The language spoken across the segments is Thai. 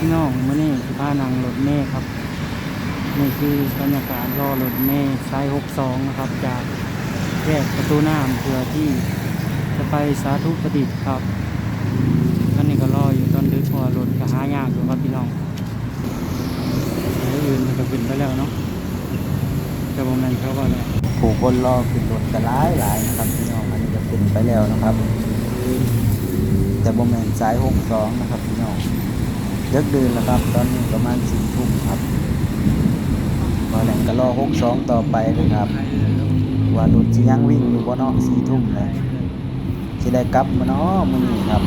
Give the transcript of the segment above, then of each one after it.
พี่น้องมื่อนี้สิพานังรถเมย์ครับนี่คือบรรยากาศรอรถเมย์สาย62นะครับ จากแยกประตูน้ำเพื่อที่จะไปสาธุประดิษฐ์ครับท่านนี้ก็รออยู่ตอนดึกพราะว่ารถก็หายากอยู่ครับพี่น้องอื่นมันก็ขึ้นไปแล้วเนาะแต่โมเมนเขาก็เลยผู้คนรอขึ้นรถก็หลายหลายนะครับพี่น้องอันนี้ก็ขึ้นไปแล้วนะครับ แต่บ่แม่นสายหกสองนะครับพี่น เลิกดื่นแล้วครับ ตอนนี้ประมาณสี่ทุ่มครับบอแหล่งก็รอหกสองต่อไปนะครับ ว่ารถสิยังวิ่งอยู่บ่เนาะสี่ทุ่มเลยสิได้กลับมาเนาะมื้อนี้ครับ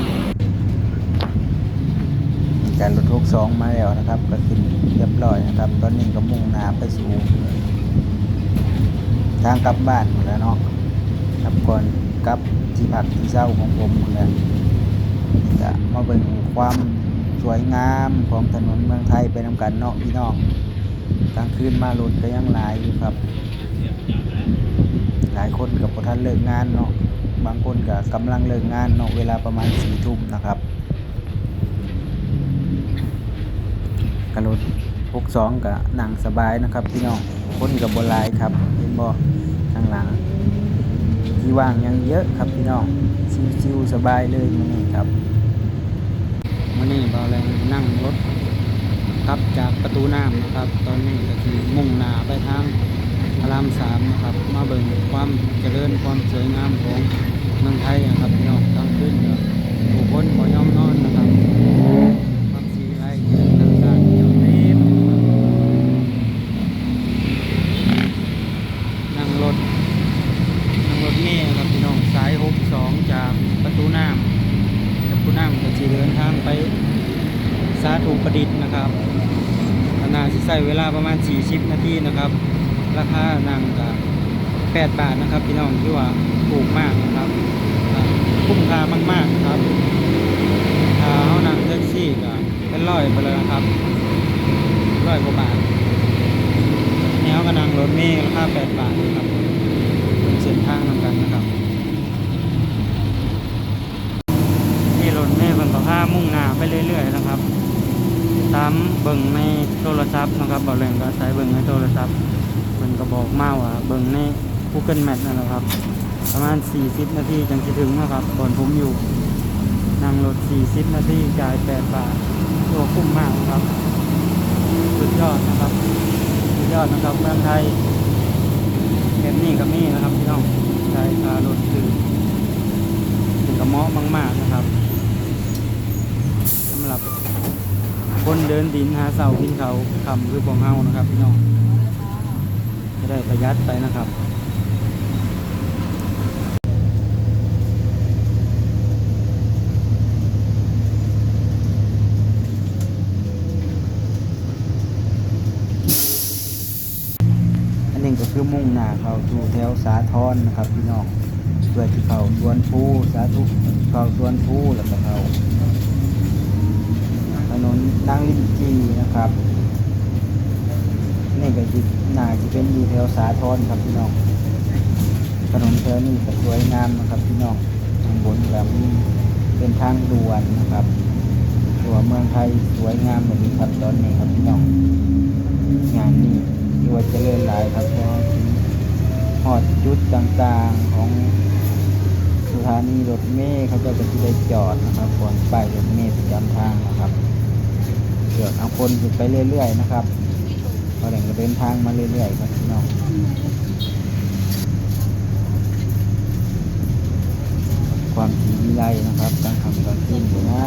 มีการรถหกสองมาแล้วนะครับ ก็ขึ้นเรียบร้อยนะครับ ตอนนี้ก็มุ่งหน้าไปสู่ทางกลับบ้านหมดแล้วเนาะครับก่อนกลับที่พักที่เช่าของผมหมดแล้วนี่ก็มาเบิ่งความ สวยงามของถนนเมืองไทยไปนำกันเนาะพี่น้องกลางคืนมารถก็ยังหลายอยู่ครับ หลายคนกับพท่านเลิกงานเนาะบางคนก็กำลังเลิกงานเนาะเวลาประมาณสี่ทุ่มนะครับกระรถพกสองกับนั่งสบายนะครับพี่น้องคนกับบหลายครับเห็นบ่ข้างหลัง ที่ว่างยังเยอะครับพี่น้องชิวๆสบายเลยมื้อนี้ครับ มื่อนี้เราแรงนั่งรถกลับจากประตูน้ำนะครับ ตอนนี้ก็คือมุ่งหน้าไปทางพระรามสามนะครับ มาเบิ่งความเจริญความสวยงามของเมืองไทยนะครับพี่น้องกลางคืนผู้คนบ่ยอมนอนนะครับความสีไรต่างๆเกี่ยวเต็มนั่งรถนั่งรถเมล์ครับพี่น้องสาย62จากประตูน้ำ จากผู้นำก็จะ เดินทางไปสาธุประดิษฐ์นะครับขนาดที่ใช้เวลาประมาณ 40 นาทีนะครับ ราคานั่งก็8บาทนะครับพี่น้องที่ว่าถูกมากนะครับคุ้มค่ามากๆนะครับถ้าเอางแท็กซี่ก็เป็นร้อยไปเลยนะครับร้อยกว่าบาทแนวก็นั่งรถเมล์ราคา8บาทนะครับเป็นเส้นทางนำกันนะครับ ที่รถเมล์มันก็พามุ่งหน้า ไปเรื่อยๆนะครับ ตามเบิ่งในโทรศัพท์นะครับบอกแรงก็ใช้เบิ่งในโทรศัพท์เพิ่นก็บอกมาว่าเบิ่งใน Google Map นั่นแหละครับ ประมาณ 40 นาทีจังสิถึงนะครับบอนผมอยู่นั่งรถ 40 นาทีจ่าย8บาทตัวคุ้มมากนะครับ สุดยอดนะครับสุดยอดนะครับเมืองไทยแบบนี้ก็มีนะครับพี่น้องใช้คารถคือเป็นกระเมาะมาก ๆนะครับสำหรับ คนเดินดินหาเสากินเขาคำคือพวกเฮานะครับพี่น้องจะได้ประหยัดไปนะครับอันนี้ก็คือมุ่งหน้าเข้าสู่แถวสาทรนะครับพี่น้องเพื่อที่เขาสวนภูสาธุเข้าสวนภูแล้วก็เขา นนนางลิ้นจีนะครับนี่ก็จิน่าจะเป็นอยู่แถวสาทรครับพี่น้องถนนแถวนี้ก็สวยงามนะครับพี่น้องข้างบนแบบเป็นทางด่วนนะครับตัวเมืองไทยสวยงามแบบนี้ครับตอนนี้ครับพี่น้องงานนี้ที่ว่าจะเจริญหลายครับเพราะหอดจุดต่างๆของสถานีรถเมล์เขาเจะจะได้จอดนะครับก่อนป้ายรถเมล์ประจำทางนะครับ เกิดเอาคนขึ้นไปเรื่อย ๆ นะครับพอแหล่งก็เดินทางมาเรื่อยๆครับพี่น้องความสีวิไลนะครับกางค่ำกลางคืนอยู่นะ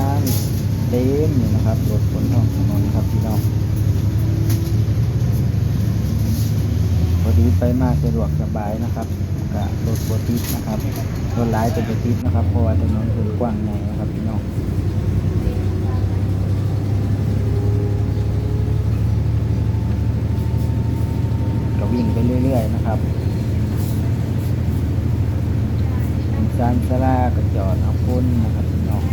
เต็มอยู่นะครับรถบนท้องถนนครับพี่น้องพอดีไปมากสะดวกสบายนะครับกับรถบติดนะครับรถหลายเป็นบติดนะครับเพราะว่าถนนเป็นกว้างใหญ่นะครับพี่น้อง วิ่งไปเรื่อย ๆ นะครับซานซาลาก็จอดเอาพ้นนะครับพี่น้อง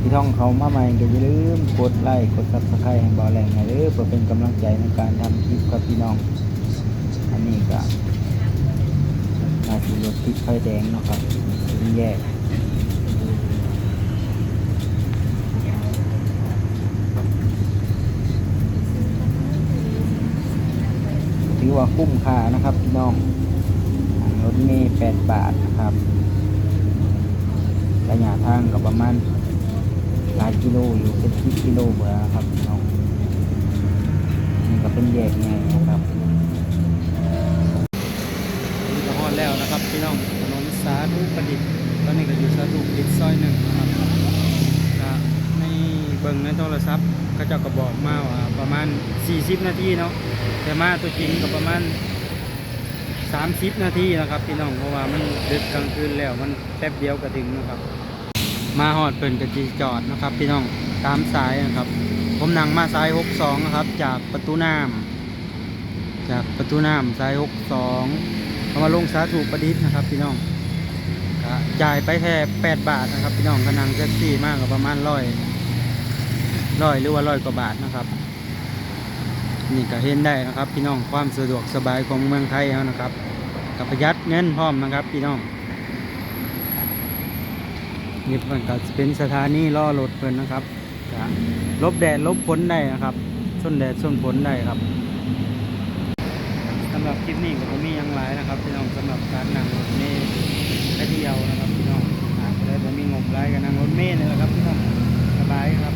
ที่ท่องเขามาใหม่ก็อย่าลืมกดไลค์กดซับสไครต์ให้บ่อแหล่งให้เด้อเพื่อเป็นกำลังใจในการทำคลิปครับพี่น้อง อันนี้ก็นาทีรถติดไฟแดงเนาะครับถึงแยก ว่าคุ้มค่านะครับพี่น้องรถเมล์แปดบาทนะครับระยะทางก็ประมาณหลายกิโลอยู่เป็นสิบกิโลเบอร์ครับพี่น้องนี่ก็เป็นแยกไงนะครับนี่ก็ฮอดแล้วนะครับพี่น้องถนนสาธุประดิษฐ์ตอนนี้ก็อยู่สาธุประดิษฐ์ซอยหนึ่งนะครับก็ในเบิ่ งในโทรศัพท์เขาเจ้าก็บอกมาว่าประมาณ 40 นาทีเนาะแต่มาตัวจริงก็ประมาณ 30 นาทีนะครับพี่น้องเพราะว่ามันดึกกลางคืนแล้วมันแป๊บเดียวก็ถึงนะครับ มาฮอดเปิ่นกะจีจอดนะครับ พี่น้องตามสายนะครับ ผมนั่งมาสาย 62 นะครับ จากประตูน้ำจากประตูน้ำสาย 62เอามาลงสาธุประดิษฐ์นะครับ พี่น้องจ่ายไปแค่8บาทนะครับ พี่น้องก็นั่งแท็กซี่มากกว่าประมาณร้อย ร้อยหรือว่าร้อยกว่าบาทนะครับนี่ก็เห็นได้นะครับพี่น้องความสะดวกสบายของเมืองไทยเรานะครับกับประหยัดเงินพร้อมนะครับพี่น้องนี่มันก็เป็นสถานีล่อรถเพิ่นนะครับลบแดดลบฝนได้นะครับส้นแดดส้นฝนได้ครับสำหรับคลิปนี้ก็มียังหลายนะครับพี่น้องสำหรับการนั่งรถเมล์ไปเที่ยวนะครับพี่น้องอาจจะได้บ่มีงบหลายก็นั่งรถเมล์นี่แหละครับพี่น้องสบายครับ